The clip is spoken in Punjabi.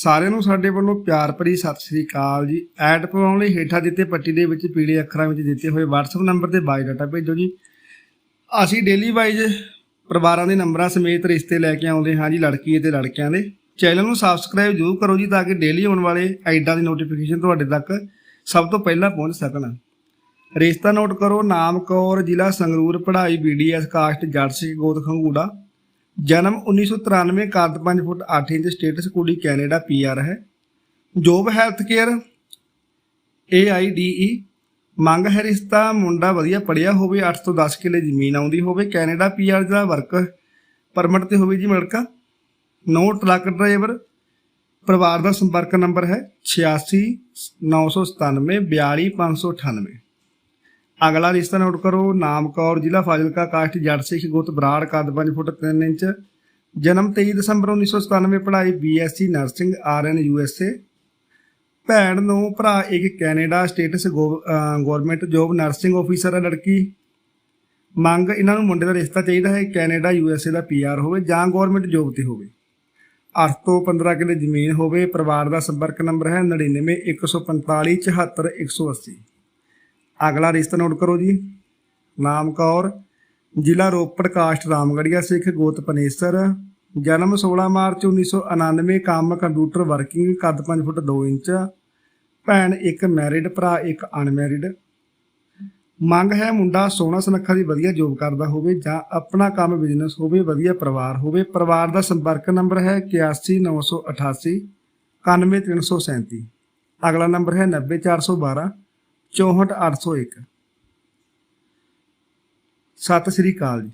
ਸਾਰਿਆਂ ਨੂੰ ਸਾਡੇ ਵੱਲੋਂ ਪਿਆਰ ਭਰੀ ਸਤਿ ਸ੍ਰੀ ਅਕਾਲ ਜੀ। ਐਡ ਪਵਾਉਣ ਲਈ ਹੇਠਾਂ ਦਿੱਤੇ ਪੱਟੀ ਦੇ ਵਿੱਚ ਪੀਲੇ ਅੱਖਰਾਂ ਵਿੱਚ ਦਿੱਤੇ ਹੋਏ WhatsApp ਨੰਬਰ ਤੇ ਬਾਇਓਡਾਟਾ ਭੇਜੋ ਜੀ। ਅਸੀਂ ਡੇਲੀ ਵਾਈਜ਼ ਪਰਿਵਾਰਾਂ ਦੇ ਨੰਬਰਾਂ ਸਮੇਤ ਰਿਸ਼ਤੇ ਲੈ ਕੇ ਆਉਂਦੇ ਹਾਂ ਜੀ, ਲੜਕੀ ਅਤੇ ਲੜਕਿਆਂ ਦੇ। ਚੈਨਲ ਨੂੰ ਸਬਸਕ੍ਰਾਈਬ ਜ਼ਰੂਰ ਕਰੋ ਜੀ ਤਾਂ ਕਿ ਡੇਲੀ ਆਉਣ ਵਾਲੇ ਐਡਾਂ ਦੀ ਨੋਟੀਫਿਕੇਸ਼ਨ ਤੁਹਾਡੇ ਤੱਕ ਸਭ ਤੋਂ ਪਹਿਲਾਂ ਪਹੁੰਚ ਸਕਣ। ਰਿਸ਼ਤਾ ਨੋਟ ਕਰੋ, ਨਾਮ ਕੌਰ, ਜ਼ਿਲ੍ਹਾ ਸੰਗਰੂਰ, ਪੜ੍ਹਾਈ ਬੀਡੀਐਸ ਕਾਸਟ ਜੱਟ ਸਿੰਘ ਗੋਤ, ਖੰਗੂੜਾ। ਜਨਮ 1993 ਕੱਦ 5 ਫੁੱਟ 8 ਇੰਚ, ਸਟੇਟਸ ਕੁੜੀ ਕੈਨੇਡਾ ਪੀਆਰ ਹੈ। ਜੋਬ ਹੈਲਥ ਕੇਅਰ AIDE ਮੰਗ ਹੈ ਰਿਸ਼ਤਾ, ਮੁੰਡਾ ਵਧੀਆ ਪੜਿਆ ਹੋਵੇ 8 ਤੋਂ 10 ਕਿੱਲੇ ਜ਼ਮੀਨ ਆਉਂਦੀ ਹੋਵੇ। ਕੈਨੇਡਾ ਪੀਆਰ ਦਾ ਵਰਕ ਪਰਮਿਟ ਤੇ ਹੋਵੇ ਜੀ ਲੜਕਾ ਨੋ ਟਰੱਕ ਡਰਾਈਵਰ, ਪਰਿਵਾਰ ਦਾ ਸੰਪਰਕ ਨੰਬਰ ਹੈ 86 997 42598 ਅਗਲਾ ਰਿਸ਼ਤਾ ਨੋਟ ਕਰੋ, ਨਾਮ ਕੌਰ, ਜ਼ਿਲ੍ਹਾ ਫਾਜ਼ਿਲਕਾ, ਕਾਸਟ, ਜੱਟ ਸਿੱਖ ਗੁੱਤ, ਬਰਾੜ, ਕੱਦ 5 ਫੁੱਟ 3 ਇੰਚ। ਜਨਮ 23 ਦਸੰਬਰ 1997 ਪੜ੍ਹਾਈ ਬੀਐਸਸੀ ਨਰਸਿੰਗ ਆਰਐਨ ਯੂਐਸਏ ਭੈਣ ਨੂੰ ਭਰਾ ਇੱਕ Canada status government job, nursing officer ਹੈ ਲੜਕੀ। ਮੰਗ, ਇਹਨਾਂ ਨੂੰ ਮੁੰਡੇ ਦਾ ਰਿਸ਼ਤਾ ਚਾਹੀਦਾ ਹੈ, ਕੈਨੇਡਾ ਯੂਐਸਏ ਦਾ ਪੀਆਰ ਹੋਵੇ ਜਾਂ ਗਵਰਨਮੈਂਟ ਜੋਬ ਤੇ ਹੋਵੇ। 8 ਤੋਂ 15 ਕਿੱਲੇ ਜ਼ਮੀਨ ਹੋਵੇ, ਪਰਿਵਾਰ ਦਾ ਸੰਪਰਕ ਨੰਬਰ ਹੈ 99 145 74 180 ਅਗਲਾ ਰਿਸ਼ਤਾ ਨੋਟ ਕਰੋ ਜੀ। ਨਾਮ ਕੌਰ, ਜ਼ਿਲ੍ਹਾ ਰੋਪੜ ਕਾਸਟ ਰਾਮਗੜੀਆ ਸਿੱਖ ਗੋਤ ਪਨੇਸਰ। ਜਨਮ 16 ਮਾਰਚ 1999 ਕੰਮ ਕੰਪਿਊਟਰ ਵਰਕਿੰਗ, ਕੱਦ 5 ਫੁੱਟ 2 ਇੰਚ। ਭੈਣ ਇੱਕ ਮੈਰਿਡ, ਭਰਾ ਇੱਕ ਅਨਮੈਰਿਡ। ਮੰਗ ਹੈ ਮੁੰਡਾ ਸੋਹਣਾ ਸੁਨੱਖਾ ਦੀ ਵਧੀਆ ਜੋਬ ਕਰਦਾ ਹੋਵੇ ਜਾਂ ਆਪਣਾ ਕੰਮ ਬਿਜ਼ਨਸ ਹੋਵੇ, ਵਧੀਆ ਪਰਿਵਾਰ ਹੋਵੇ। ਪਰਿਵਾਰ ਦਾ ਸੰਪਰਕ ਨੰਬਰ ਹੈ 81988 91337 ਅਗਲਾ ਨੰਬਰ ਹੈ 90412 64801 ਸਤਿ ਸ੍ਰੀ ਅਕਾਲ ਜੀ।